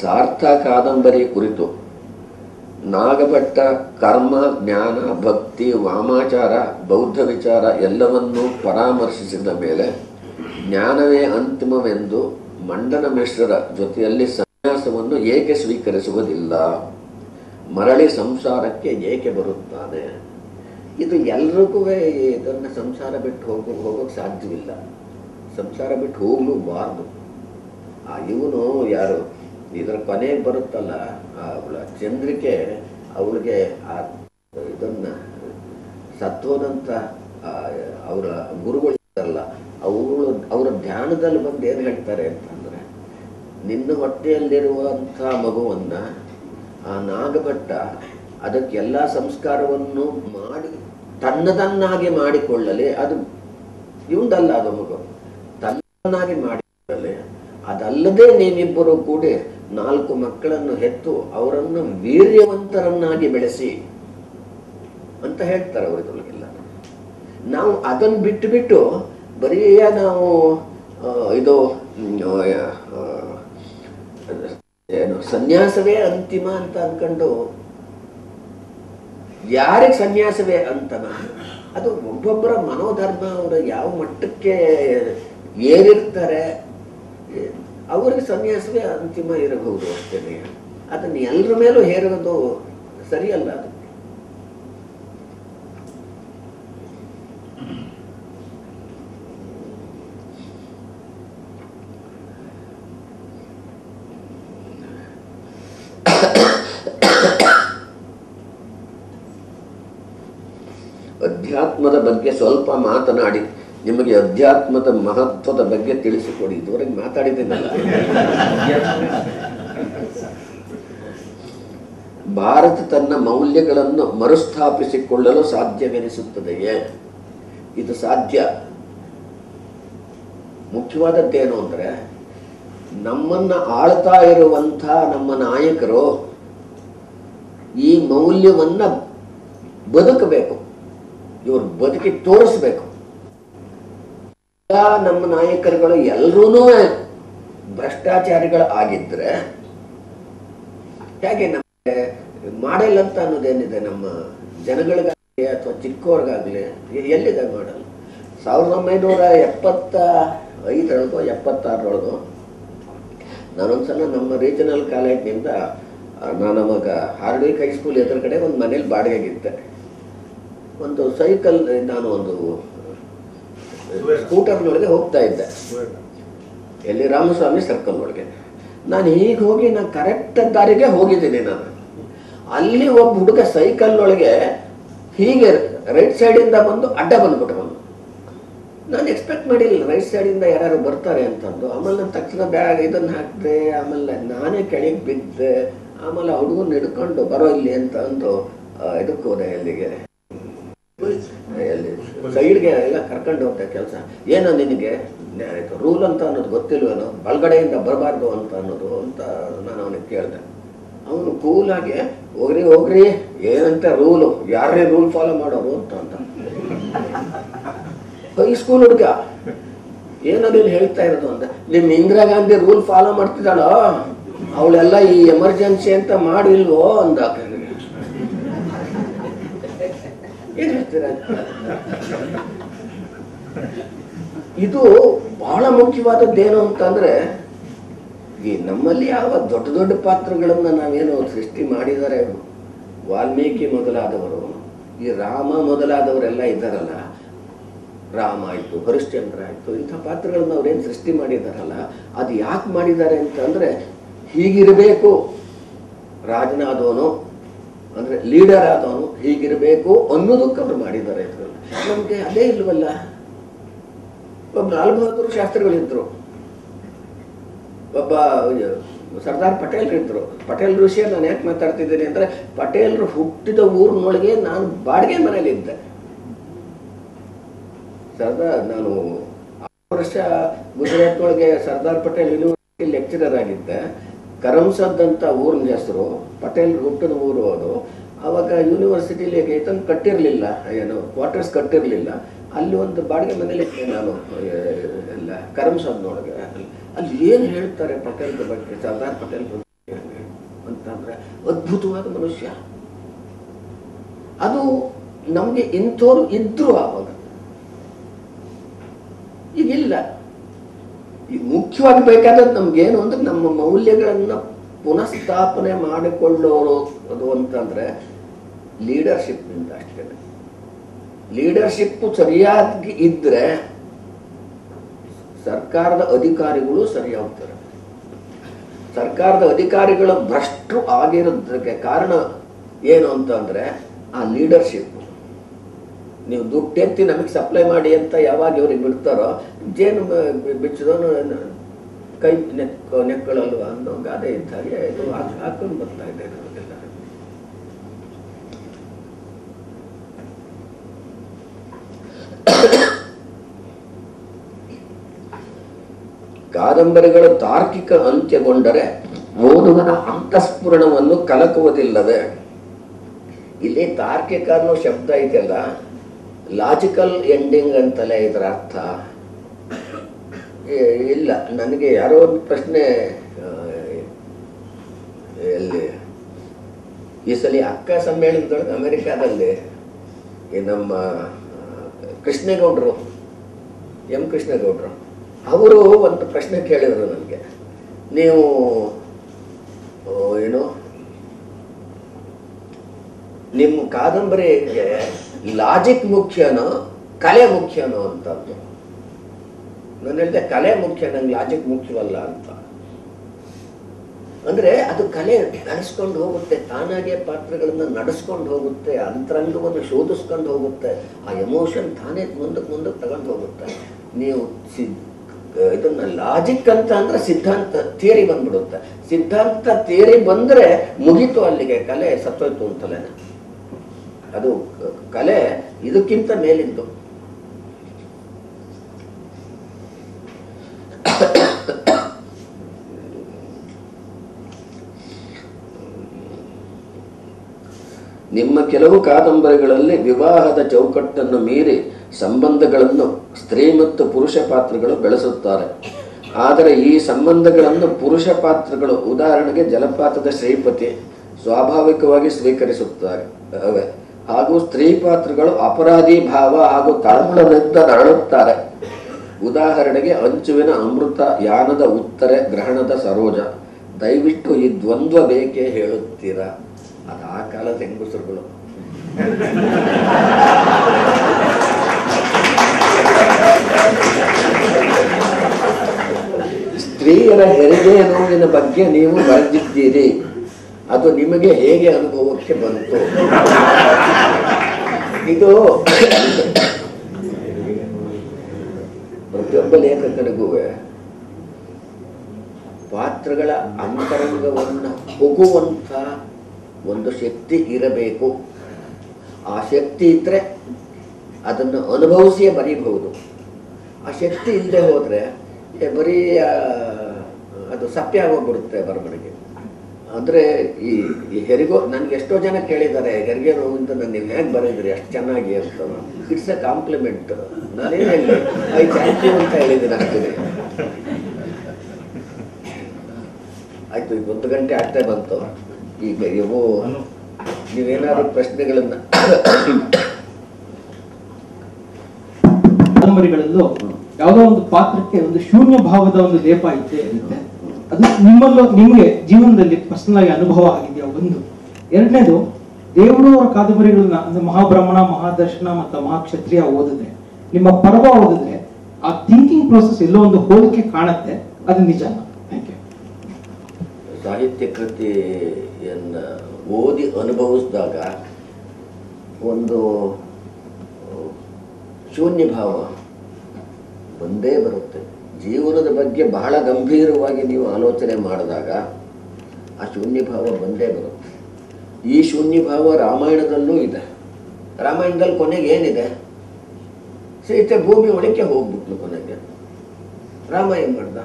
ಸಾರ್ಥ ಕಾದಂಬರಿ ಕುರಿತು ನಾಗಭಟ್ಟ, ಕರ್ಮ, ಜ್ಞಾನ, ಭಕ್ತಿ, ವಾಮಾಚಾರ, ಬೌದ್ಧ ವಿಚಾರ ಎಲ್ಲವನ್ನೂ ಪರಾಮರ್ಶಿಸಿದ ಮೇಲೆ ಜ್ಞಾನವೇ ಅಂತಿಮವೆಂದು ಮಂಡನ ಮಿಶ್ರರ ಜೊತೆಯಲ್ಲಿ ಸನ್ಯಾಸವನ್ನು ಏಕೆ ಸ್ವೀಕರಿಸುವುದಿಲ್ಲ? ಮರಳಿ ಸಂಸಾರಕ್ಕೆ ಏಕೆ ಬರುತ್ತಾನೆ? ಇದು ಎಲ್ರಿಗೂ ಇದನ್ನು ಸಂಸಾರ ಬಿಟ್ಟು ಹೋಗೋ ಹೋಗೋಕೆ ಸಾಧ್ಯವಿಲ್ಲ. ಸಂಸಾರ ಬಿಟ್ಟು ಹೋಗ್ಲೂಬಾರ್ದು. ಆ ಇವನು ಯಾರು? ಇದರ ಕೊನೆ ಬರುತ್ತಲ್ಲ, ಅವಳ ಚಂದ್ರಿಕೆ ಅವಳಿಗೆ ಆ ಇದನ್ನ ಸತ್ವದಂತ ಅವರ ಗುರುಗಳು ಇದ್ದಾರಲ್ಲ ಅವರು ಧ್ಯಾನದಲ್ಲಿ ಬಂದು ಏನು ಹೇಳ್ತಾರೆ ಅಂತಂದ್ರೆ, ನಿನ್ನ ಹೊಟ್ಟೆಯಲ್ಲಿರುವಂಥ ಮಗುವನ್ನ ಆ ನಾಗಭಟ್ಟ ಅದಕ್ಕೆ ಎಲ್ಲ ಸಂಸ್ಕಾರವನ್ನು ಮಾಡಿ, ತನ್ನದನ್ನಾಗಿ ಮಾಡಿಕೊಳ್ಳಲಿ, ಅದು ಇವಂದಲ್ಲ ಅದು ಮಗು. ಮಾಡಿಕೊಳ್ಳಲಿ ಅದಲ್ಲದೆ ನೀವಿಬ್ಬರು ಕೂಡಿ ನಾಲ್ಕು ಮಕ್ಕಳನ್ನು ಹೆತ್ತು ಅವರನ್ನು ವೀರ್ಯವಂತರನ್ನಾಗಿ ಬೆಳೆಸಿ ಅಂತ ಹೇಳ್ತಾರೆ ಅವರಿಗೆಲ್ಲ ನಾವು ಅದನ್ನು ಬಿಟ್ಟು ಬಿಟ್ಟು ಬರೀ ನಾವು ಇದು ಏನು, ಸನ್ಯಾಸವೇ ಅಂತಿಮ ಅಂತ ಅನ್ಕೊಂಡು ಯಾರಿಗೆ ಸನ್ಯಾಸವೇ ಅಂತನ ಅದು ಒಬ್ಬೊಬ್ಬರ ಮನೋಧರ್ಮ ಅವರ ಯಾವ ಮಟ್ಟಕ್ಕೆ ಏರಿರ್ತಾರೆ. ಅವರಿಗೆ ಸನ್ಯಾಸವೇ ಅಂತಿಮ ಇರಬಹುದು ಅಷ್ಟೇ ಅದನ್ನ ಎಲ್ಲರ ಮೇಲೂ ಹೇರೋದು ಸರಿಯಲ್ಲ ಅದು. ಅಧ್ಯಾತ್ಮದ ಬಗ್ಗೆ ಸ್ವಲ್ಪ ಮಾತನಾಡಿ. ನಿಮಗೆ ಅಧ್ಯಾತ್ಮದ ಮಹತ್ವದ ಬಗ್ಗೆ ತಿಳಿಸಿಕೊಡಿ. ಇದುವರೆಗೆ ಮಾತಾಡಿದ್ದೇನಲ್ಲ ಭಾರತ ತನ್ನ ಮೌಲ್ಯಗಳನ್ನು ಮರುಸ್ಥಾಪಿಸಿಕೊಳ್ಳಲು ಸಾಧ್ಯವೆನಿಸುತ್ತದೆಯೇ? ಇದು ಸಾಧ್ಯ. ಮುಖ್ಯವಾದದ್ದೇನು ಅಂದರೆ, ನಮ್ಮನ್ನ ಆಳ್ತಾ ಇರುವಂಥ ನಮ್ಮ ನಾಯಕರು ಈ ಮೌಲ್ಯವನ್ನ ಬದುಕಬೇಕು. ಇವರು ಬದುಕಿ ತೋರಿಸ್ಬೇಕು. ನಮ್ಮ ನಾಯಕರುಗಳು ಎಲ್ಲರೂ ಭ್ರಷ್ಟಾಚಾರಿಗಳು ಆಗಿದ್ರೆ ಹೇಗೆ ನಮಗೆ ಮಾಡಲ್ ಅಂತ ಅನ್ನೋದೇನಿದೆ ನಮ್ಮ ಜನಗಳಿಗಾಗಲಿ ಅಥವಾ ಚಿಕ್ಕವ್ರಿಗಾಗಲಿ ಎಲ್ಲಿದೆ ಮಾಡಲ್? ಸಾವಿರದ ಒಂಬೈನೂರ ಎಪ್ಪತ್ತ ಐದರೊಳಗೋ, ಎಪ್ಪತ್ತಾರರೊಳಗೋ? ನಾನೊಂದ್ಸಲ ನಮ್ಮ ರೀಜನಲ್ ಕಾಲೇಜ್ನಿಂದ ನಾನು ಅವಾಗ ಹಾರ್ಡ್ವಿಕ್ ಹೈಸ್ಕೂಲ್ ಎದುರುಗಡೆ ಒಂದು ಮನೇಲಿ ಬಾಡಿಗೆಗಿದ್ದೆ. ಒಂದು ಸೈಕಲ್, ನಾನು ಒಂದು ಸ್ಕೂಟರ್ನೊಳಗೆ ಹೋಗ್ತಾ ಇದ್ದೆ. ಎಲ್ಲಿ ರಾಮಸ್ವಾಮಿ ಸರ್ಕಲ್ನೊಳಗೆ ನಾನು ಈಗ ಹೋಗಿ ನಾನು ಕರೆಕ್ಟ್ ದಾರಿಗೆ ಹೋಗಿದ್ದೀನಿ ನಾನು. ಅಲ್ಲಿ ಒಬ್ಬ ಹುಡುಗ ಸೈಕಲ್ ಒಳಗೆ ಹೀಗೆ ರೈಟ್ ಸೈಡಿಂದ ಬಂದು ಅಡ್ಡ ಬಂದ್ಬಿಟ್ಟು ನಾನು ಎಕ್ಸ್ಪೆಕ್ಟ್ ಮಾಡಿಲ್ಲ ರೈಟ್ ಸೈಡಿಂದ ಯಾರು ಬರ್ತಾರೆ ಅಂತಂದು. ಆಮೇಲೆ ನಾನು ತಕ್ಷಣ ಬ್ಯಾಗ್ ಇದನ್ನ ಹಾಕಿದೆ, ಆಮೇಲೆ ನಾನೇ ಕೆಳಗೆ ಬಿದ್ದೆ. ಆಮೇಲೆ ಹುಡುಗನ್ ಹಿಡ್ಕೊಂಡು ಬರೋ ಇಲ್ಲಿ ಅಂತ ಅಂದು ಇದಕ್ಕೆ ಹೋದೆ ಅಲ್ಲಿಗೆ. ಸೈಡ್ಗೆ ಎಲ್ಲ ಕರ್ಕೊಂಡು ಹೋಗ್ತಾ ಕೆಲಸ. ಏನೋ ನಿನಗೆ? ರೂಲ್ ಅಂತ ಅನ್ನೋದು ಗೊತ್ತಿಲ್ವೇನೋ? ಬಲಗಡೆಯಿಂದ ಬರಬಾರ್ದು ಅಂತ ಅನ್ನೋದು ಅಂತ ನಾನು ಅವನಿಗೆ ಕೇಳಿದೆ. ಅವನು ಕೂಲಾಗಿ ಹೋಗ್ರಿ ಹೋಗ್ರಿ, ಏನಂತ ರೂಲು ಯಾರೇ ರೂಲ್ ಫಾಲೋ ಮಾಡೋರು ಅಂತ ಅಂತ. ಸ್ಕೂಲ್ ಹುಡುಗ. ಏನದೇನು ಹೇಳ್ತಾ ಇರೋದು ಅಂತ. ನಿಮ್ಮ ಇಂದಿರಾ ಗಾಂಧಿ ರೂಲ್ ಫಾಲೋ ಮಾಡ್ತಿದ್ದಾಳೋ? ಅವಳೆಲ್ಲ ಈ ಎಮರ್ಜೆನ್ಸಿ ಅಂತ ಮಾಡಿಲ್ವೋ ಅಂದ ಏನ್ ಹೇಳ್ತೀರಾ ಇದು ಬಹಳ ಮುಖ್ಯವಾದದ್ದೇನು ಅಂತಂದ್ರೆ, ಈ ನಮ್ಮಲ್ಲಿ ಯಾವ ದೊಡ್ಡ ದೊಡ್ಡ ಪಾತ್ರಗಳನ್ನ ನಾವೇನು ಸೃಷ್ಟಿ ಮಾಡಿದ್ದಾರೆ ವಾಲ್ಮೀಕಿ ಮೊದಲಾದವರು, ಈ ರಾಮ ಮೊದಲಾದವರೆಲ್ಲ ಇದ್ದಾರಲ್ಲ, ರಾಮ ಆಯ್ತು, ಹರಿಶ್ಚಂದ್ರ ಆಯ್ತು, ಇಂಥ ಪಾತ್ರಗಳನ್ನ ಅವ್ರೇನು ಸೃಷ್ಟಿ ಮಾಡಿದಾರಲ್ಲ, ಅದು ಯಾಕೆ ಮಾಡಿದ್ದಾರೆ ಅಂತಂದ್ರೆ, ಹೀಗಿರಬೇಕು, ರಾಜನಾದವನು ಅಂದ್ರೆ ಲೀಡರ್ ಆದವನು ಹೀಗಿರಬೇಕು ಅನ್ನೋದಕ್ಕೆ ಅವರು ಮಾಡಿದ್ದಾರೆ ಇದ್ರಲ್ಲಿ ನಮ್ಗೆ ಅದೇ ಇಲ್ವಲ್ಲ? ಒಬ್ಬ ಲಾಲ್ ಬಹದ್ದೂರ್ ಶಾಸ್ತ್ರಿಗಳಿದ್ರು ಒಬ್ಬ ಸರ್ದಾರ್ ಪಟೇಲ್ ಇದ್ರು. ಪಟೇಲ್ ಋಷಿಯ ನಾನು ಯಾಕೆ ಮಾತಾಡ್ತಿದ್ದೀನಿ ಅಂದ್ರೆ, ಪಟೇಲ್ರು ಹುಟ್ಟಿದ ಊರಿನೊಳಗೆ ನಾನು ಬಾಡಿಗೆ ಮನೇಲಿ ಇದ್ದೆ. ಸರ್ದಾರ್, ನಾನು ಆರು ವರ್ಷ ಗುಜರಾತ್ ಒಳಗೆ ಸರ್ದಾರ್ ಪಟೇಲ್ ಯೂನಿವರ್ಸಿಟಿ ಲೆಕ್ಚರರ್ ಆಗಿದ್ದೆ. ಕರಮ್ಸದ್ ಅಂತ ಊರಿನ ಹೆಸರು, ಪಟೇಲ್ ಹುಟ್ಟಿದ ಊರು ಅದು. ಆವಾಗ ಯೂನಿವರ್ಸಿಟಿಲಿ ಏತನ್ ಕಟ್ಟಿರಲಿಲ್ಲ, ಏನು ಕ್ವಾರ್ಟರ್ಸ್ ಕಟ್ಟಿರಲಿಲ್ಲ. ಅಲ್ಲಿ ಒಂದು ಬಾಡಿಗೆ ಮನೇಲಿ ನಾನು ಎಲ್ಲ, ಕರಂಸದ್ ನೋಡಿದೆ ಅಲ್ಲಿ ಏನು ಹೇಳ್ತಾರೆ ಪಟೇಲ್ ಬಗ್ಗೆ, ಸರ್ದಾರ್ ಪಟೇಲ್ ಬಗ್ಗೆ ಅಂತಂದ್ರೆ, ಅದ್ಭುತವಾದ ಮನುಷ್ಯ. ಅದು ನಮಗೆ ಇಂಥವ್ರು ಇದ್ರು ಆವಾಗ. ಈಗಿಲ್ಲ ಈಗ ಮುಖ್ಯವಾಗಿ ಬೇಕಾದದ್ದು ನಮ್ಗೇನು ಅಂದ್ರೆ ನಮ್ಮ ಮೌಲ್ಯಗಳನ್ನ ಪುನಃಸ್ಥಾಪನೆ ಮಾಡಿಕೊಳ್ಳೋರು ಅದು ಅಂತಂದ್ರೆ ಲೀಡರ್ಶಿಪ್ನಿಂದ ಅಷ್ಟೇ. ಲೀಡರ್ಶಿಪ್ ಸರಿಯಾಗಿ ಇದ್ರೆ ಸರ್ಕಾರದ ಅಧಿಕಾರಿಗಳು ಸರಿಯಾಗ್ತಾರೆ. ಸರ್ಕಾರದ ಅಧಿಕಾರಿಗಳು ಭ್ರಷ್ಟರು ಆಗಿರೋದಕ್ಕೆ ಕಾರಣ ಏನು ಅಂತಂದ್ರೆ ಆ ಲೀಡರ್ಶಿಪ್ ನೀವು ದುಡ್ಡು ಎತ್ತಿ ನಮಗೆ ಸಪ್ಲೈ ಮಾಡಿ ಅಂತ ಯಾವಾಗ ಇವ್ರಿಗೆ ಬಿಡ್ತಾರೋ, ಜೇನು ಬಿಚ್ಚಿದವನು ಕೈ ನೆಕ್ಕ ನೆಕ್ಕಳಲ್ವ ಅನ್ನೋ ಗಾದೆ ಇದ್ದ ಹಾಗೆ ಇದು ಹಾಕ್- ಹಾಕೊಂಡು ಬರ್ತಾ ಇದೆ ನಮಗೆಲ್ಲ. ಕಾದಂಬರಿಗಳು ತಾರ್ಕಿಕ ಅಂತ್ಯಗೊಂಡರೆ ಓದುವನ ಅಂತಃಸ್ಫುರಣವನ್ನು ಕಲಕುವುದಿಲ್ಲದೆ ಇಲ್ಲಿ ತಾರ್ಕಿಕ ಅನ್ನೋ ಶಬ್ದ ಇದೆಯಲ್ಲ ಲಾಜಿಕಲ್ ಎಂಡಿಂಗ್ ಅಂತಲೇ ಇದರ ಅರ್ಥ. ಇಲ್ಲ, ನನಗೆ ಯಾರೋ ಒಂದು ಪ್ರಶ್ನೆ ಎಲ್ಲಿ, ಈ ಸಲ ಅಕ್ಕ ಸಮ್ಮೇಳನದೊಳಗೆ ಅಮೆರಿಕಾದಲ್ಲಿ ನಮ್ಮ ಕೃಷ್ಣೇಗೌಡರು, ಎಂ ಕೃಷ್ಣೇಗೌಡರು, ಅವರು ಒಂದು ಪ್ರಶ್ನೆ ಕೇಳಿದರು ನನಗೆ. ನೀವು ಏನು, ನಿಮ್ಮ ಕಾದಂಬರಿಗೆ ಲಾಜಿಕ್ ಮುಖ್ಯನೋ, ಕಲೆ ಮುಖ್ಯನೋ ಅಂತದ್ದು. ನಾನು ಹೇಳಿದೆ ಕಲೆ ಮುಖ್ಯ, ನಂಗೆ ಲಾಜಿಕ್ ಮುಖ್ಯವಲ್ಲ ಅಂತ. ಅಂದ್ರೆ ಅದು ಕಲೆ ನಡೆಸ್ಕೊಂಡು ಹೋಗುತ್ತೆ, ತಾನಾಗೆ ಪಾತ್ರಗಳನ್ನ ನಡೆಸ್ಕೊಂಡು ಹೋಗುತ್ತೆ, ಅಂತರಂಗವನ್ನು ಶೋಧಿಸ್ಕೊಂಡು ಹೋಗುತ್ತೆ, ಆ ಎಮೋಷನ್ ತಾನೇ ಮುಂದಕ್ಕೆ ಮುಂದಕ್ಕೆ ತಗೊಂಡು ಹೋಗುತ್ತೆ. ನೀವು ಇದನ್ನ ಲಾಜಿಕ್ ಅಂತ ಅಂದ್ರೆ ಸಿದ್ಧಾಂತ ಥಿಯರಿ ಬಂದ್ಬಿಡುತ್ತೆ. ಸಿದ್ಧಾಂತ ಥಿಯರಿ ಬಂದ್ರೆ ಮುಗೀತು ಅಲ್ಲಿಗೆ, ಕಲೆ ಸತ್ತೋಯ್ತು ಅಂತಲೇ. ಅದು ಕಲೆ ಇದಕ್ಕಿಂತ ಮೇಲಿಂದು. ನಿಮ್ಮ ಕೆಲವು ಕಾದಂಬರಿಗಳಲ್ಲಿ ವಿವಾಹದ ಚೌಕಟ್ಟನ್ನು ಮೀರಿ ಸಂಬಂಧಗಳನ್ನು ಸ್ತ್ರೀ ಮತ್ತು ಪುರುಷ ಪಾತ್ರಗಳು ಬೆಳೆಸುತ್ತಾರೆ. ಆದರೆ ಈ ಸಂಬಂಧಗಳನ್ನು ಪುರುಷ ಪಾತ್ರಗಳು ಉದಾಹರಣೆಗೆ ಜಲಪಾತದ ಶ್ರೀಪತಿ ಸ್ವಾಭಾವಿಕವಾಗಿ ಸ್ವೀಕರಿಸುತ್ತಾರೆ ಹಾಗೂ ಸ್ತ್ರೀ ಪಾತ್ರಗಳು ಅಪರಾಧಿ ಭಾವ ಹಾಗೂ ತಳಮಳದಿಂದ ನರಳುತ್ತಾರೆ. ಉದಾಹರಣೆಗೆ ಅಂಚುವಿನ ಅಮೃತ, ಯಾನದ ಉತ್ತರೆ, ಗ್ರಹಣದ ಸರೋಜ. ದಯವಿಟ್ಟು ಈ ದ್ವಂದ್ವ ಬೇಕೆ ಹೇಳುತ್ತೀರಾ? ಅದು ಆ ಕಾಲದ ಹೆಂಗಸರುಗಳು. ಸ್ತ್ರೀಯರ ಹೆರಿಗೆ ನೋವಿನ ಬಗ್ಗೆ ನೀವು ಬರೆದಿದ್ದೀರಿ ಅದು ನಿಮಗೆ ಹೇಗೆ ಅನುಭವಕ್ಕೆ ಬಂತು? ಇದು ಪ್ರತಿಯೊಬ್ಬ ಲೇಖಕನಿಗೂ ಪಾತ್ರಗಳ ಅಂತರಂಗವನ್ನು ಹೋಗುವಂಥ ಒಂದು ಶಕ್ತಿ ಇರಬೇಕು. ಆ ಶಕ್ತಿ ಇದ್ದರೆ ಅದನ್ನು ಅನುಭವಿಸಿಯೇ ಬರೀಬಹುದು. ಆ ಶಕ್ತಿ ಇಲ್ಲದೆ ಹೋದರೆ ಬರೀ ಅದು ಸತ್ಯ ಆಗೋಗ್ಬಿಡುತ್ತೆ ಬರವಣಿಗೆ ಅಂದರೆ ಈ ಈ ಹೆರಿಗೋ ನನಗೆ ಎಷ್ಟೋ ಜನ ಕೇಳಿದ್ದಾರೆ ಹೆರಿಗೆ ನೋವಿಂದ ನಾನು ನೀವು ಹೇಗೆ ಬರೆದ್ರಿ ಅಷ್ಟು ಚೆನ್ನಾಗಿ ಅಂತ. ಇಟ್ಸ್ ಎ ಕಾಂಪ್ಲಿಮೆಂಟ್ ನಾನೇನು ಹೇಳಿ ಐ ಥ್ಯಾಂಕ್ ಯು ಅಂತ ಹೇಳಿದ್ದೀನಿ ಅಷ್ಟೇ. ಆಯಿತು ಈಗ ಒಂದು ಗಂಟೆ ಆಗ್ತಾ ಬಂತು. ಈಗ ಇವು ನೀವೇನಾದ್ರು ಪ್ರಶ್ನೆಗಳನ್ನ ಕಾದಂಬರಿಗಳಲ್ಲೂ ಯಾವುದೋ ಒಂದು ಪಾತ್ರಕ್ಕೆ ಒಂದು ಶೂನ್ಯ ಭಾವದ ಒಂದು ಲೇಪ ಇದ್ದೇ ಇರುತ್ತೆ ಅದು ನಿಮ್ಮಲ್ಲೂ ನಿಮಗೆ ಜೀವನದಲ್ಲಿ ಪರ್ಸನಲ್ ಆಗಿ ಅನುಭವ ಆಗಿದೆಯಾ ಒಂದು? ಎರಡನೇದು, ದೇವರು ಅವರ ಕಾದಂಬರಿಗಳನ್ನ ಅಂದ್ರೆ ಮಹಾಬ್ರಹ್ಮಣ, ಮಹಾದರ್ಶನ ಮತ್ತು ಮಹಾಕ್ಷತ್ರಿಯ ಓದಿದ್ರೆ, ನಿಮ್ಮ ಪರ್ವ ಓದಿದ್ರೆ, ಆ ಥಿಂಕಿಂಗ್ ಪ್ರೋಸೆಸ್ ಎಲ್ಲೋ ಒಂದು ಹೋಲಿಕೆ ಕಾಣುತ್ತೆ, ಅದು ಯು ಸಾಹಿತ್ಯ ಕೃತಿಯನ್ನು ಓದಿ ಅನುಭವಿಸಿದಾಗ ಒಂದು ಶೂನ್ಯ ಭಾವ ಬಂದೇ ಬರುತ್ತೆ. ಜೀವನದ ಬಗ್ಗೆ ಬಹಳ ಗಂಭೀರವಾಗಿ ನೀವು ಆಲೋಚನೆ ಮಾಡಿದಾಗ ಆ ಶೂನ್ಯ ಭಾವ ಬಂದೇ ಬರುತ್ತೆ. ಈ ಶೂನ್ಯ ಭಾವ ರಾಮಾಯಣದಲ್ಲೂ ಇದೆ. ರಾಮಾಯಣದಲ್ಲಿ ಕೊನೆಗೆ ಏನಿದೆ? ಸೀತೆ ಭೂಮಿ ಒಳಕ್ಕೆ ಹೋಗ್ಬಿಟ್ಲು ಕೊನೆಗೆ. ರಾಮ ಏನು ಮಾಡ್ದ?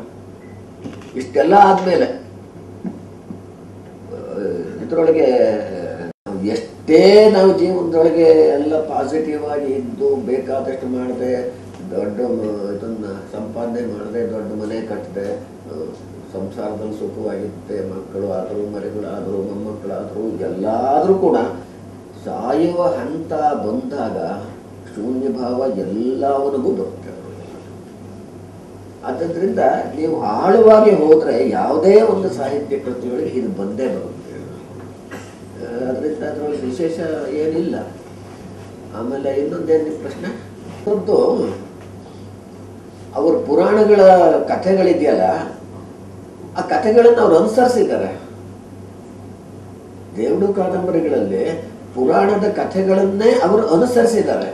ಇಷ್ಟೆಲ್ಲ ಆದಮೇಲೆ ಇದರೊಳಗೆ, ಎಷ್ಟೇ ನಾವು ಜೀವನದೊಳಗೆ ಎಲ್ಲ ಪಾಸಿಟಿವ್ ಆಗಿ ಇದ್ದು ಬೇಕಾದಷ್ಟು ಮಾಡದೆ ದೊಡ್ಡ ಇದನ್ನ ಸಂಪಾದನೆ ಮಾಡದೆ ದೊಡ್ಡ ಮನೆ ಕಟ್ಟದೆ ಸಂಸಾರದಲ್ಲಿ ಸುಖವಾಗಿರುತ್ತೆ, ಮಕ್ಕಳು ಆದರೂ ಮರಿಗಳಾದರೂ ಮೊಮ್ಮಕ್ಕಳಾದರೂ ಎಲ್ಲಾದರೂ ಕೂಡ ಸಾಯುವ ಹಂತ ಬಂದಾಗ ಶೂನ್ಯ ಭಾವ ಎಲ್ಲವನಿಗೂ ಬರುತ್ತೆ. ಆದ್ದರಿಂದ ನೀವು ಆಳವಾಗಿ ಹೋದರೆ ಯಾವುದೇ ಒಂದು ಸಾಹಿತ್ಯ ಕೃತಿಗಳಿಗೆ ಇದು ಬಂದೇ ಬರುತ್ತೆ. ಅದರಿಂದ ಅದರೊಳಗೆ ವಿಶೇಷ ಏನಿಲ್ಲ. ಆಮೇಲೆ ಇನ್ನೊಂದೇನು ಪ್ರಶ್ನೆ? ಒಂದು ಅವ್ರ ಪುರಾಣಗಳ ಕಥೆಗಳಿದೆಯಲ್ಲ, ಆ ಕಥೆಗಳನ್ನು ಅವ್ರು ಅನುಸರಿಸಿದ್ದಾರೆ. ದೇವಡು ಕಾದಂಬರಿಗಳಲ್ಲಿ ಪುರಾಣದ ಕಥೆಗಳನ್ನೇ ಅವರು ಅನುಸರಿಸಿದ್ದಾರೆ.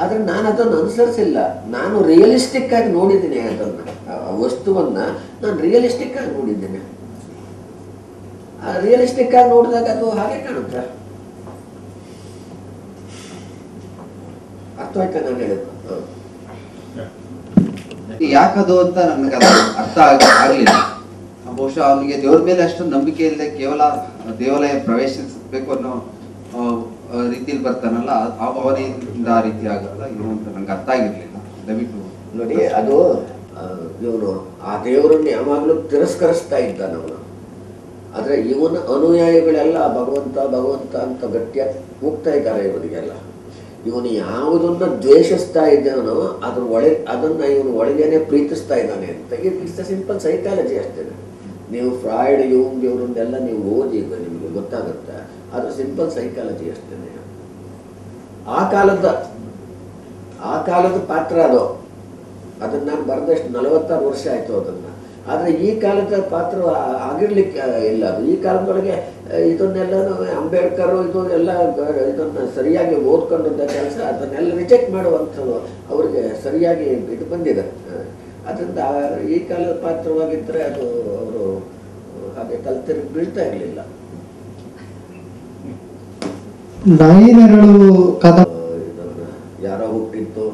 ಆದರೆ ನಾನು ಅದನ್ನು ಅನುಸರಿಸಿಲ್ಲ. ನಾನು ರಿಯಲಿಸ್ಟಿಕ್ ಆಗಿ ನೋಡಿದ್ದೀನಿ ಅದನ್ನ. ವಸ್ತುವನ್ನ ನಾನು ರಿಯಲಿಸ್ಟಿಕ್ ಆಗಿ ನೋಡಿದ್ದೇನೆ. ಆ ರಿಯಲಿಸ್ಟಿಕ್ ಆಗಿ ನೋಡಿದಾಗ ಅದು ಹಾಗೆ ಕಾಣುತ್ತೆ. ಆಯ್ತಾ ನಾನು ಹೇಳಿದ್ದು. ಯಾಕದು ಅಂತ ನನಗೆ ಅರ್ಥ ಆಗಲಿಲ್ಲ. ಬಹುಶಃ ಅವನಿಗೆ ದೇವ್ರ ಮೇಲೆ ಅಷ್ಟು ನಂಬಿಕೆ ಇಲ್ಲದೆ ಕೇವಲ ದೇವಾಲಯ ಪ್ರವೇಶಿಸಬೇಕು ಅನ್ನೋ ರೀತಿಯಲ್ಲಿ ಬರ್ತಾನಲ್ಲ, ಆ- ಅವನಿಂದ ಆ ರೀತಿ ಆಗಲ್ಲ, ಏನು ಅಂತ ನಂಗೆ ಅರ್ಥ ಆಗಿರ್ಲಿಲ್ಲ. ದಯವಿಟ್ಟು ನೋಡಿ, ಅದು ಇವನು ಆ ದೇವರನ್ನು ಯಾವಾಗಲೂ ತಿರಸ್ಕರಿಸ್ತಾ ಇದ್ದಾನ ಅವನು. ಆದ್ರೆ ಇವನ ಅನುಯಾಯಿಗಳೆಲ್ಲ ಭಗವಂತ ಭಗವಂತ ಅಂತ ಗಟ್ಟಿಯಾಗಿ ಹೋಗ್ತಾ ಇದ್ದಾರೆ ಇವನಿಗೆಲ್ಲ. ಇವನು ಯಾವುದನ್ನ ದ್ವೇಷಿಸ್ತಾ ಇದ್ದಾನೋ ಅದ್ರ ಒಳಗೆ ಅದನ್ನ ಇವನು ಒಳಗೇನೆ ಪ್ರೀತಿಸ್ತಾ ಇದ್ದಾನೆ ಅಂತ. ಇಟ್ಸ್ ಸಿಂಪಲ್ ಸೈಕಾಲಜಿ ಅಷ್ಟೇ. ನೀವು ಫ್ರಾಯ್ಡ್ ಯೋಂಗ್ ಇವರನ್ನೆಲ್ಲ ನೀವು ಓದಿ ನಿಮಗೆ ಗೊತ್ತಾಗುತ್ತೆ? ಅದು ಸಿಂಪಲ್ ಸೈಕಾಲಜಿ ಅಷ್ಟೇ. ಆ ಕಾಲದ ಆ ಕಾಲದ ಪಾತ್ರ ಅದು. ಅದನ್ನ ನಾನು ಬರೆದಷ್ಟು ನಲವತ್ತಾರು ವರ್ಷ ಆಯಿತು ಅದನ್ನ ಆದ್ರೆ ಈ ಕಾಲದ ಪಾತ್ರ ಆಗಿರ್ಲಿಕ್ಕೆ ಇಲ್ಲ. ಅದು ಈ ಕಾಲದೊಳಗೆ ಇದನ್ನೆಲ್ಲ ಅಂಬೇಡ್ಕರ್ ಇದು ಎಲ್ಲ ಇದನ್ನ ಸರಿಯಾಗಿ ಓದ್ಕೊಂಡಂತ ಕೆಲಸ ಅದನ್ನೆಲ್ಲ ರಿಜೆಕ್ಟ್ ಮಾಡುವಂಥದ್ದು ಅವ್ರಿಗೆ ಸರಿಯಾಗಿ ಇದು ಬಂದಿದೆ. ಅದರಿಂದ ಈ ಕಾಲದ ಪಾತ್ರವಾಗಿದ್ದರೆ ಅದು ಅವರು ಹಾಗೆ ಕಲ್ತಿರ್ ಬೀಳ್ತಾ ಇರಲಿಲ್ಲ. ಯಾರೋ ಹುಟ್ಟಿತ್ತು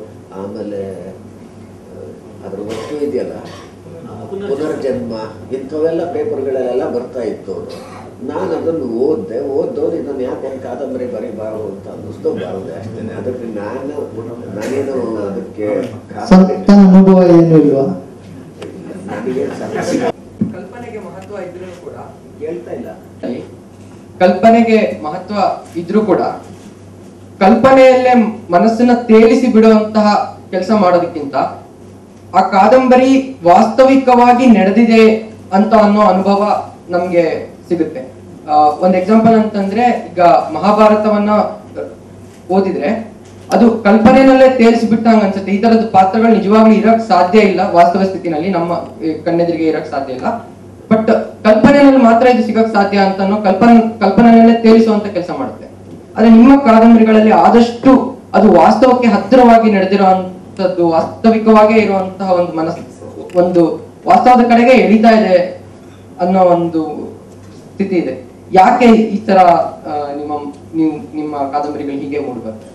ಆಮೇಲೆ ಅದ್ರ ವಸ್ತು ಇದೆಯಲ್ಲ. ಪುನರ್ಜನ್ಮ ಇಂಥವೆಲ್ಲ ಪೇಪರ್ಗಳಲ್ಲೆಲ್ಲ ಬರ್ತಾ ಇತ್ತು. ನಾನು ಅದನ್ನು ಓದ್ದೆ ಓದ್ದೋದು ಇದನ್ನು ಯಾಕೆ ಒಂದು ಕಾದಂಬರಿ ಬರೀಬಾರದು ಅಂತ ಅನ್ನಿಸ್ತು ಬಾರದೆ ಅಷ್ಟೇ. ಅದಕ್ಕೆ ನಾನು ನಾನೇನು ಅದಕ್ಕೆ ಅನುಭವ ಏನು ಇಲ್ವಾ? ನನಗೆ ಕಲ್ಪನೆಗೆ ಮಹತ್ವ ಇದ್ರೂ ಕೂಡ ಹೇಳ್ತಾ ಇಲ್ಲ. ಕಲ್ಪನೆಗೆ ಮಹತ್ವ ಇದ್ರೂ ಕೂಡ ಕಲ್ಪನೆಯಲ್ಲೇ ಮನಸ್ಸನ್ನ ತೇಲಿಸಿ ಬಿಡುವಂತಹ ಕೆಲಸ ಮಾಡೋದಕ್ಕಿಂತ ಆ ಕಾದಂಬರಿ ವಾಸ್ತವಿಕವಾಗಿ ನಡೆದಿದೆ ಅಂತ ಅನ್ನೋ ಅನುಭವ ನಮ್ಗೆ ಸಿಗುತ್ತೆ. ಒಂದ್ ಎಕ್ಸಾಂಪಲ್ ಅಂತಂದ್ರೆ ಈಗ ಮಹಾಭಾರತವನ್ನ ಓದಿದ್ರೆ ಅದು ಕಲ್ಪನೆಯಲ್ಲೇ ತೇರಿಸ್ಬಿಟ್ಟಂಗ ಅನ್ಸುತ್ತೆ. ಈ ತರದ ಪಾತ್ರಗಳು ನಿಜವಾಗ್ಲೂ ಇರಕ್ ಸಾಧ್ಯ ಇಲ್ಲ, ವಾಸ್ತವ ಸ್ಥಿತಿನಲ್ಲಿ ನಮ್ಮ ಕಣ್ಣೆದಿರಿಗೆ ಇರಕ್ ಸಾಧ್ಯ ಇಲ್ಲ. ಬಟ್ ಕಲ್ಪನೆನಲ್ಲಿ ಮಾತ್ರ ಇದು ಸಿಗಕ್ ಸಾಧ್ಯ ಅಂತ ಕಲ್ಪನೆ ಕಲ್ಪನೆಯಲ್ಲೇ ತೇರಿಸುವಂತ ಕೆಲಸ ಮಾಡುತ್ತೆ. ಆದ್ರೆ ನಿಮ್ಮ ಕಾದಂಬರಿಗಳಲ್ಲಿ ಆದಷ್ಟು ಅದು ವಾಸ್ತವಕ್ಕೆ ಹತ್ತಿರವಾಗಿ ನಡೆದಿರುವಂತದ್ದು ವಾಸ್ತವಿಕವಾಗೇ ಇರುವಂತಹ ಒಂದು ಮನಸ್ಸು, ಒಂದು ವಾಸ್ತವದ ಕಡೆಗೆ ಎಳಿತಾ ಇದೆ ಅನ್ನೋ ಒಂದು ಸ್ಥಿತಿ ಇದೆ. ಯಾಕೆ ಈ ತರ ನಿಮ್ಮ, ನೀವು, ನಿಮ್ಮ ಕಾದಂಬರಿಗಳು ಹೀಗೆ ಮೂಡ್ಬರ್ತವೆ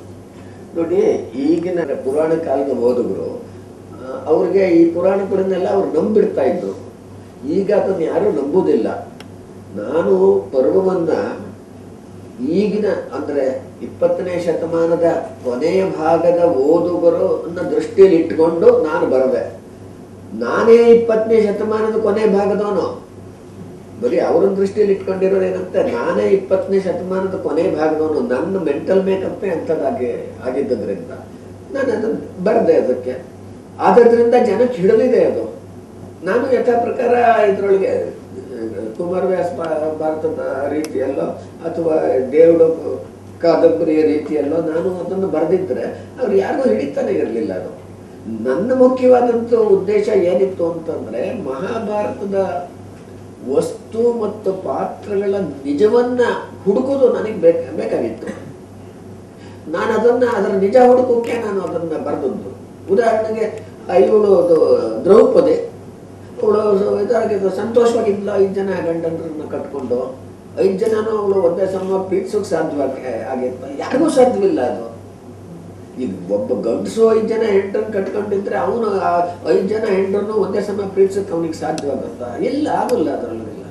ನೋಡಿ, ಈಗಿನ ಪುರಾಣ ಕಾಲದ ಓದುಗರು ಅವ್ರಿಗೆ ಈ ಪುರಾಣಗಳನ್ನೆಲ್ಲ ಅವ್ರು ನಂಬಿಡ್ತಾ ಇದ್ರು. ಈಗ ಅದನ್ನ ಯಾರು ನಂಬುದಿಲ್ಲ. ನಾನು ಪರ್ವವನ್ನ ಈಗಿನ, ಅಂದ್ರೆ ಇಪ್ಪತ್ತನೇ ಶತಮಾನದ ಕೊನೆಯ ಭಾಗದ ಓದುಗರು ದೃಷ್ಟಿಯಲ್ಲಿ ಇಟ್ಕೊಂಡು ನಾನು ಬರದೆ. ನಾನೇ ಇಪ್ಪತ್ತನೇ ಶತಮಾನದ ಕೊನೆ ಭಾಗದವನು. ಬರೀ ಅವರ ದೃಷ್ಟಿಯಲ್ಲಿ ಇಟ್ಕೊಂಡಿರೋದು ಏನಂತೆ? ನಾನೇ ಇಪ್ಪತ್ತನೇ ಶತಮಾನದ ಕೊನೆ ಭಾಗದವನು. ನನ್ನ ಮೆಂಟಲ್ ಮೇಕಪ್ಪೇ ಅಂಥದ್ದಾಗಿ ಆಗಿದ್ದರಿಂದ ನಾನು ಅದನ್ನು ಬರದೆ ಅದಕ್ಕೆ. ಆದ್ರಿಂದ ಜನಕ್ಕೆ ಹಿಡಿದಿದೆ ಅದು. ನಾನು ಯಥಾ ಪ್ರಕಾರ ಇದರೊಳಗೆ, ಕುಮಾರವ್ಯಾಸ ವ್ಯಾಸ ಭಾರತದ ರೀತಿಯಲ್ಲೋ ಅಥವಾ ದೇವರ ಕಾದಂಬರಿಯ ರೀತಿಯಲ್ಲೋ ನಾನು ಅದನ್ನು ಬರೆದಿದ್ದರೆ ಅವ್ರು ಯಾರಿಗೂ ಹಿಡಿತಾನೆ ಇರಲಿಲ್ಲ ಅದು. ನನ್ನ ಮುಖ್ಯವಾದಂಥ ಉದ್ದೇಶ ಏನಿತ್ತು ಅಂತಂದ್ರೆ ಮಹಾಭಾರತದ ವಸ್ತು ಮತ್ತು ಪಾತ್ರಗಳ ನಿಜವನ್ನ ಹುಡುಕೋದು ನನಗೆ ಬೇಕ, ಬೇಕಾಗಿತ್ತು. ನಾನು ಅದನ್ನ, ಅದರ ನಿಜ ಹುಡುಕೋಕೆ ನಾನು ಅದನ್ನ ಬರೆದದ್ದು ಉದಾಹರಣೆಗೆ ಇವಳು ದ್ರೌಪದಿ. ಅವಳು ಸಂತೋಷವಾಗಿದ್ಲ, ಐದು ಜನ ಗಂಡಂದ್ರನ್ನ ಕಟ್ಕೊಂಡು. ಐದು ಜನನೂ ಅವಳು ಒಂದೇ ಸಮ ಪೀಡ್ಸೋಕೆ ಸಾಧ್ಯವಾಗಿ ಆಗಿತ್ತು ಯಾರಿಗೂ ಸಾಧ್ಯವಿಲ್ಲ ಅದು. ಈಗ ಒಬ್ಬ ಗಂಡಸು ಐದು ಜನ ಹೆಂಡ್ರನ್ನ ಕಟ್ಕೊಂಡಿದ್ರೆ ಅವನು ಐದು ಜನ ಹೆಂಡರನ್ನು ಒಂದೇ ಸಮ ಪ್ರೀತಿಸೋಕೆ ಅವನಿಗೆ ಸಾಧ್ಯವಾಗುತ್ತಾ ಇಲ್ಲ, ಆಗೋಲ್ಲ ಅದರಲ್ಲಿಲ್ಲ.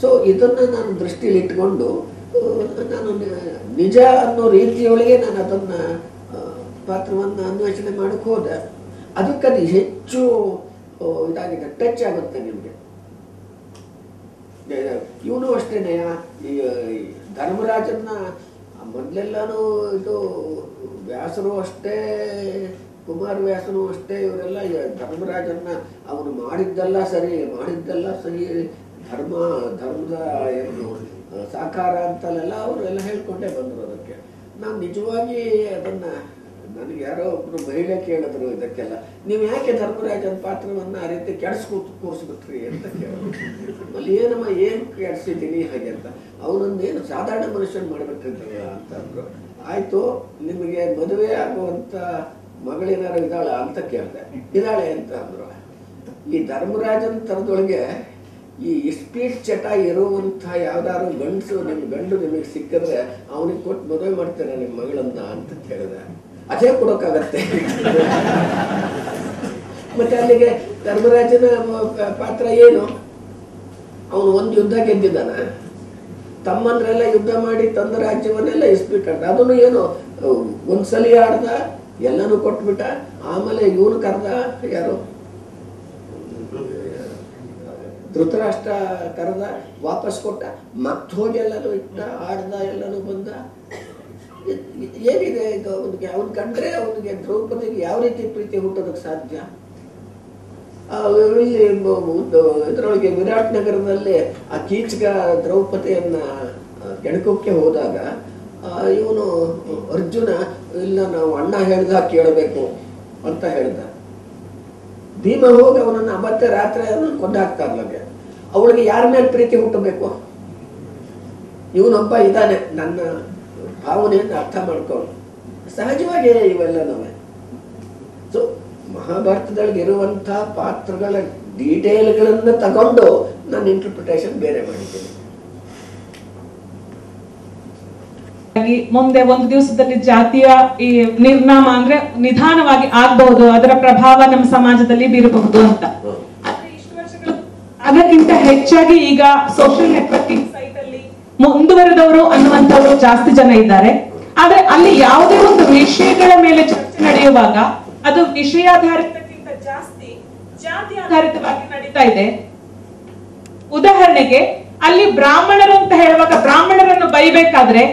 ಸೊ ಇದನ್ನು ನಾನು ದೃಷ್ಟಿಯಲ್ಲಿ ಇಟ್ಕೊಂಡು ನಾನು ನಿಜ ಅನ್ನೋ ರೀತಿಯೊಳಗೆ ನಾನು ಅದನ್ನ ಪಾತ್ರವನ್ನು ಅನ್ವೇಷಣೆ ಮಾಡೋಕ್ಕೆ ಹೋದೆ. ಅದಕ್ಕದು ಅದು ಹೆಚ್ಚು ಇದಾಗಿದೆ, ಟಚ್ ಆಗುತ್ತೆ ನಿಮಗೆ. ಇವನು ಅಷ್ಟೇನೆ. ಈ ಧರ್ಮರಾಜನ ಧರ್ಮರಾಜನ್ನ ಮೊದಲೆಲ್ಲಾನು ಇದು ವ್ಯಾಸರು ಅಷ್ಟೇ, ಕುಮಾರ ವ್ಯಾಸನು ಅಷ್ಟೇ, ಇವರೆಲ್ಲ ಧರ್ಮರಾಜನ್ನ ಅವನು ಮಾಡಿದ್ದೆಲ್ಲ ಸರಿ ಮಾಡಿದ್ದೆಲ್ಲ ಸರಿ, ಧರ್ಮ, ಧರ್ಮದ ಏನು, ಸಾಕಾರ ಅಂತಲ್ಲೆಲ್ಲ ಅವರೆಲ್ಲ ಹೇಳ್ಕೊಂಡೇ ಬಂದರು ಅದಕ್ಕೆ. ನಾನು ನಿಜವಾಗಿ ಅದನ್ನ ನನಗೆ ಯಾರೋ ಒಬ್ರು ಮಹಿಳೆ ಕೇಳಿದ್ರು ಇದಕ್ಕೆಲ್ಲ. ನೀವು ಯಾಕೆ ಧರ್ಮರಾಜನ ಪಾತ್ರವನ್ನು ಆ ರೀತಿ ಕೆಡಿಸ್ಕೊತ ಕೂರಿಸ್ಬಿಟ್ರಿ ಅಂತ ಕೇಳಿದ್ರು. ಅಲ್ಲಿ ಏನಮ್ಮ, ಏನು ಕೆಡಿಸಿದ್ದೀನಿ ಹಾಗೆ ಅಂತ. ಅವನನ್ನೇನು ಸಾಧಾರಣ ಮನುಷ್ಯನ ಮಾಡ್ಬೇಕಂತಲ್ಲ ಅಂತ ಅಂದ್ರು. ಆಯಿತು, ನಿಮಗೆ ಮದುವೆ ಆಗುವಂಥ ಮಗಳೇನಾರು ಇದ್ದಾಳ ಅಂತ ಕೇಳಿದೆ. ಇದ್ದಾಳೆ ಅಂತ ಅಂದ್ರು. ಈ ಧರ್ಮರಾಜನ ತರದೊಳಗೆ ಈ ಇಸ್ಪೀಟ್ ಚಟ ಇರುವಂತ ಯಾವ್ದಾದ್ರು ಗಂಡಸು ನಿಮ್ಮ ಗಂಡು ನಿಮಗೆ ಸಿಕ್ಕಿದ್ರೆ ಅವನಿಗೆ ಕೊಟ್ಟು ಮದುವೆ ಮಾಡ್ತೇನೆ ನಿಮ್ಮ ಮಗಳನ್ನ ಅಂತ ಕೇಳಿದೆ. ಅದೇ ಕೊಡೋಕ್ಕಾಗತ್ತೆ. ಮತ್ತೆ ಅಲ್ಲಿಗೆ ಧರ್ಮರಾಜನ ಪಾತ್ರ ಏನು? ಅವನು ಒಂದು ಯುದ್ಧ ಗೆದ್ದಿದ್ದಾನ. ತಮ್ಮಂದ್ರೆಲ್ಲ ಯುದ್ಧ ಮಾಡಿ ತಂದ ರಾಜ್ಯವನ್ನೆಲ್ಲ ಇಸ್ಬಿಟ್ಟ ಅದನ್ನು ಏನು, ಒಂದ್ಸಲಿ ಆಡ್ದ, ಎಲ್ಲನೂ ಕೊಟ್ಬಿಟ್ಟ. ಆಮೇಲೆ ಇವನು ಕರ್ದ, ಯಾರು? ಧೃತರಾಷ್ಟ್ರ ಕರೆದ, ವಾಪಸ್ ಕೊಟ್ಟ. ಮತ್ತೆ ಹೋಗಿ ಎಲ್ಲನೂ ಇಟ್ಟ, ಆಡ್ದ, ಎಲ್ಲನೂ ಬಂದ. ಏನಿದೆ ಇದು ಅವನಿಗೆ, ಅವನ್ ಕಂಡ್ರೆ ಅವನಿಗೆ ದ್ರೌಪದಿಗೆ ಯಾವ ರೀತಿ ಪ್ರೀತಿ ಹುಟ್ಟೋದಕ್ಕೆ ಸಾಧ್ಯ? ಒಂದು ಇದರೊಳಗೆ ವಿರಾಟ್ ನಗರದಲ್ಲಿ ಆ ಕೀಚಕ ದ್ರೌಪದಿಯನ್ನ ಕೆಣಕಕ್ಕೆ ಹೋದಾಗ ಇವನು ಅರ್ಜುನ, ಇಲ್ಲ ನಾವು ಅಣ್ಣ ಹೇಳ್ದ ಕೇಳಬೇಕು ಅಂತ ಹೇಳ್ದ. ಭೀಮ ಹೋಗಿ ಅವನನ್ನ ಮತ್ತೆ ರಾತ್ರಿ ಅವನನ್ನು ಕೊಂದಾಕ್ತಾರ್ಲಗೆ ಅವಳಿಗೆ ಯಾರ ಮೇಲೆ ಪ್ರೀತಿ ಹುಟ್ಟಬೇಕು? ಇವನೊಬ್ಬ ಇದ್ದಾನೆ, ನನ್ನ ಭಾವನೆಯನ್ನು ಅರ್ಥ ಮಾಡ್ಕೊಂಡು. ಸಹಜವಾಗಿ ಇವೆಲ್ಲ ನಾವೇ ಸೊ ಮಹಾಭಾರತದೊಳಗೆ ಇರುವಂತಹ ಪಾತ್ರಗಳ ಡೀಟೇಲ್ಗಳನ್ನು ತಗೊಂಡು ನಾನು ಇಂಟರ್ಪ್ರಿಟೇಷನ್ ಬೇರೆ ಮಾಡಿದ್ದೇನೆ. ಮುಂದೆ ಒಂದು ದಿವಸದಲ್ಲಿ ಜಾತಿಯ ಈ ನಿರ್ನಾಮ ಅಂದ್ರೆ ನಿಧಾನವಾಗಿ ಆಗ್ಬಹುದು ಅದರ ಪ್ರಭಾವ ನಮ್ಮ ಸಮಾಜದಲ್ಲಿ ಬೀರಬಹುದು ಅಂತ. ಇಷ್ಟು ವರ್ಷಗಳು ಅದಕ್ಕಿಂತ ಹೆಚ್ಚಾಗಿ ಈಗ ಸೋಷಿಯಲ್ ನೆಟ್ವರ್ಕಿಂಗ್ ಮುಂದುವರೆದವರು ಅನ್ನುವಂಥವ್ರು ಜಾಸ್ತಿ ಜನ ಇದ್ದಾರೆ. ಆದ್ರೆ ಅಲ್ಲಿ ಯಾವುದೇ ಒಂದು ವಿಷಯಗಳ ಮೇಲೆ ಚರ್ಚೆ ನಡೆಯುವಾಗ ಅದು ವಿಷಯಾಧಾರಿತಕ್ಕಿಂತ ಜಾಸ್ತಿ ಜಾತಿ ಆಧಾರಿತವಾಗಿ ನಡೀತಾ ಇದೆ. ಉದಾಹರಣೆಗೆ, ಅಲ್ಲಿ ಬ್ರಾಹ್ಮಣರು ಅಂತ ಹೇಳುವಾಗ ಬ್ರಾಹ್ಮಣರನ್ನು ಬೈಬೇಕಾದ್ರೆ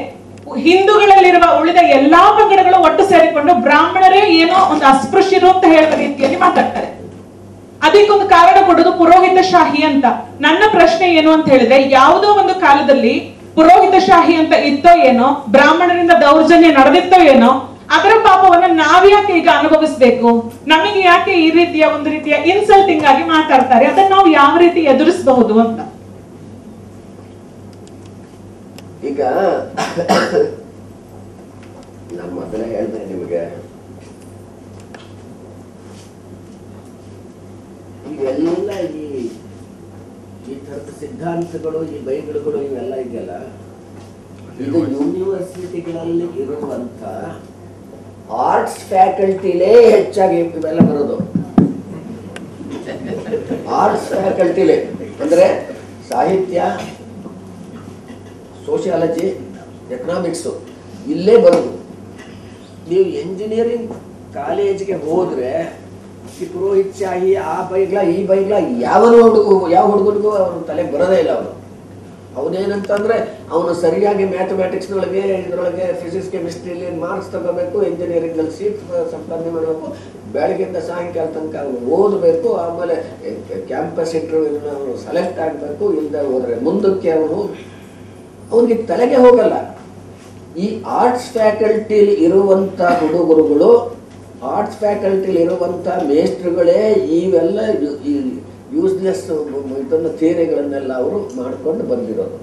ಹಿಂದೂಗಳಲ್ಲಿರುವ ಉಳಿದ ಎಲ್ಲಾ ಪಂಗಡಗಳು ಒಟ್ಟು ಸೇರಿಕೊಂಡು ಬ್ರಾಹ್ಮಣರೇ ಏನೋ ಒಂದು ಅಸ್ಪೃಶ್ಯರು ಅಂತ ಹೇಳುವ ರೀತಿಯಲ್ಲಿ ಮಾತಾಡ್ತಾರೆ. ಅದಕ್ಕೊಂದು ಕಾರಣ ಕೊಡೋದು ಪುರೋಹಿತ ಶಾಹಿ ಅಂತ. ನನ್ನ ಪ್ರಶ್ನೆ ಏನು ಅಂತ ಹೇಳಿದ್ರೆ, ಯಾವುದೋ ಒಂದು ಕಾಲದಲ್ಲಿ ಪುರೋಹಿತ ಶಾಹಿ ಅಂತ ಇತ್ತೋ ಏನೋ, ಬ್ರಾಹ್ಮಣರಿಂದ ದೌರ್ಜನ್ಯ ನಡೆದಿತ್ತೋ ಏನೋ, ಅದರ ಪಾಪವನ್ನ ನಾವ್ಯಾಕೆ ಈಗ ಅನುಭವಿಸ್ಬೇಕು? ನಮಗೆ ಯಾಕೆ ಈ ರೀತಿಯ ಒಂದು ರೀತಿಯ ಇನ್ಸಲ್ಟಿಂಗ್ ಆಗಿ ಮಾತಾಡ್ತಾರೆ? ಅದನ್ನ ನಾವು ಯಾವ ರೀತಿ ಎದುರಿಸಬಹುದು ಅಂತ. ಈಗ ನಾನು ಮೊದಲೇ ಹೇಳಿದೆ ನಿಮಗೆ ಇವೆಲ್ಲ ಈ ಈ ಥರದ ಸಿದ್ಧಾಂತಗಳು, ಈ ಬೈಬಲ್ಗಳು ಇವೆಲ್ಲ ಇದೆಯಲ್ಲ? ಇದು ಯೂನಿವರ್ಸಿಟಿಗಳಲ್ಲಿ ಇರುವಂತ ಆರ್ಟ್ಸ್ ಫ್ಯಾಕಲ್ಟಿಲೇ ಹೆಚ್ಚಾಗಿ ಇವೆಲ್ಲ ಬರೋದು. ಆರ್ಟ್ಸ್ ಫ್ಯಾಕಲ್ಟಿಲೇ. ಅಂದ್ರೆ ಸಾಹಿತ್ಯ, ಸೋಷಿಯಾಲಜಿ, ಎಕನಾಮಿಕ್ಸು, ಇಲ್ಲೇ ಬರೋದು. ನೀವು ಎಂಜಿನಿಯರಿಂಗ್ ಕಾಲೇಜ್ಗೆ ಹೋದ್ರೆ ಈ ಪುರೋಹಿತ್ ಶಾಹಿ ಆ ಬೈಗ್ಲ, ಈ ಬೈಗ್ಲ ಯಾವ ಹುಡುಗೂ ಯಾವ ಹುಡುಗನಿಗೂ ಅವ್ರ ತಲೆಗೆ ಬರೋದೇ ಇಲ್ಲ ಅವನು ಅವನೇನಂತಂದ್ರೆ ಅವನು ಸರಿಯಾಗಿ ಮ್ಯಾಥಮೆಟಿಕ್ಸ್ನೊಳಗೆ ಇದರೊಳಗೆ ಫಿಸಿಕ್ಸ್, ಕೆಮಿಸ್ಟ್ರಿಲಿ ಮಾರ್ಕ್ಸ್ ತಗೋಬೇಕು ಇಂಜಿನಿಯರಿಂಗಲ್ಲಿ ಸೀಟ್ ಸಂಪಾದನೆ ಮಾಡಬೇಕು ಬೆಳಗ್ಗಿಂದ ಸಾಯಂಕಾಲ ತನಕ ಅವನು ಓದಬೇಕು, ಆಮೇಲೆ ಕ್ಯಾಂಪಸ್ ಇಂಟರ್ವ್ಯೂ ಅವನು ಸೆಲೆಕ್ಟ್ ಆಗಬೇಕು ಇಲ್ಲದೆ ಹೋದರೆ ಮುಂದಕ್ಕೆ ಅವನು ಅವನಿಗೆ ತಲೆಗೆ ಹೋಗಲ್ಲ. ಈ ಆರ್ಟ್ಸ್ ಫ್ಯಾಕಲ್ಟಿಲಿ ಇರುವಂತ ಹುಡುಗರುಗಳು ಆರ್ಟ್ಸ್ ಫ್ಯಾಕಲ್ಟಿಲಿ ಇರುವಂಥ ಮೇಸ್ಟ್ರುಗಳೇ ಇವೆಲ್ಲ ಯೂಸ್ಲೆಸ್ ಇದನ್ನು ಥಿಯರಿಗಳನ್ನೆಲ್ಲ ಅವರು ಮಾಡ್ಕೊಂಡು ಬಂದಿರೋದು.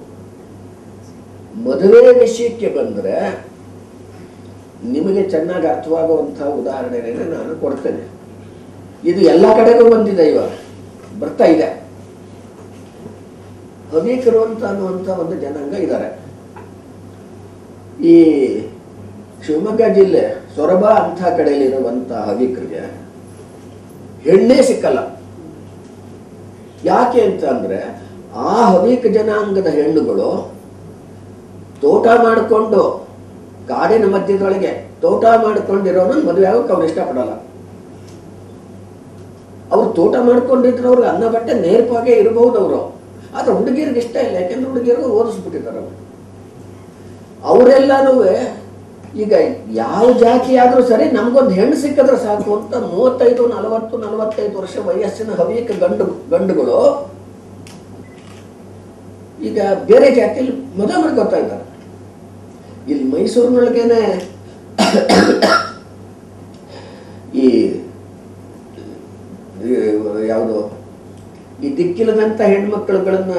ಮದುವೆ ವಿಷಯಕ್ಕೆ ಬಂದರೆ ನಿಮಗೆ ಚೆನ್ನಾಗಿ ಅರ್ಥವಾಗುವಂಥ ಉದಾಹರಣೆನೇ ನಾನು ಕೊಡ್ತೇನೆ. ಇದು ಎಲ್ಲ ಕಡೆಗೂ ಬಂದಿದೆ ಇವಾಗ. ಬರ್ತಾ ಇದೆ. ಹವೀಕರು ಅಂತ ಅನ್ನುವಂಥ ಒಂದು ಜನಾಂಗ ಇದ್ದಾರೆ. ಈ ಶಿವಮೊಗ್ಗ ಜಿಲ್ಲೆ ಸೊರಬ ಅಂತ ಕಡೆಯಲ್ಲಿರುವಂಥ ಹವಿಕರಿಗೆ ಹೆಣ್ಣೇ ಸಿಕ್ಕಲ್ಲ. ಯಾಕೆ ಅಂತ ಅಂದ್ರೆ ಆ ಹವಿಕ ಜನಾಂಗದ ಹೆಣ್ಣುಗಳು ತೋಟ ಮಾಡಿಕೊಂಡು ಕಾಡಿನ ಮಧ್ಯದೊಳಗೆ ತೋಟ ಮಾಡಿಕೊಂಡಿರೋನು ಮದುವೆ ಆಗೋಕೆ ಅವ್ರು ಇಷ್ಟಪಡಲ್ಲ. ಅವ್ರು ತೋಟ ಮಾಡ್ಕೊಂಡಿದ್ರು ಅವ್ರಿಗೆ ಅನ್ನ, ಬಟ್ಟೆ ನೇರ್ಪಾಗೆ ಇರಬಹುದು ಅವರು. ಆದ್ರೆ ಹುಡುಗಿಯರಿಗೆ ಇಷ್ಟ ಇಲ್ಲ, ಯಾಕೆಂದ್ರೆ ಹುಡುಗಿಯರು ಓದಿಸ್ಬಿಟ್ಟಿದ್ದಾರೆ ಅವರು. ಅವರೆಲ್ಲನೂ ಈಗ ಯಾವ ಜಾತಿ ಆದ್ರೂ ಸರಿ ನಮ್ಗೊಂದು ಹೆಣ್ಣು ಸಿಕ್ಕಿದ್ರೆ ಸಾಕು ಅಂತ ಮೂವತ್ತೈದು, ನಲವತ್ತು, ನಲವತ್ತೈದು ವರ್ಷ ವಯಸ್ಸಿನ ಹವ್ಯಕ ಗಂಡು, ಗಂಡುಗಳು, ಈಗ ಬೇರೆ ಜಾತಿಯಲ್ಲಿ ಮದುವೆ ಮಾಡ್ಕೊತಾ ಇದ್ದಾರೆ. ಇಲ್ಲಿ ಮೈಸೂರಿನೊಳಗೇನೆ ಈ ಯಾವುದು, ಈ ದಿಕ್ಕಿಲ್ಲದಂತ ಹೆಣ್ಮಕ್ಳುಗಳನ್ನ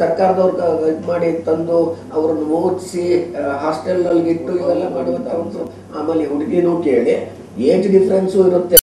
ಸರ್ಕಾರದವ್ರು ಇದು ಮಾಡಿ ತಂದು ಅವ್ರನ್ನ ಓದಿಸಿ ಹಾಸ್ಟೆಲ್ನಲ್ಲಿ ಇಟ್ಟು ಇವೆಲ್ಲ ಮಾಡುವಂತ ಒಂದು ಆಮೇಲೆ ಹುಡುಗಿನೂ ಕೇಳಿ ಏಜ್ ಡಿಫ್ರೆನ್ಸು ಇರುತ್ತೆ.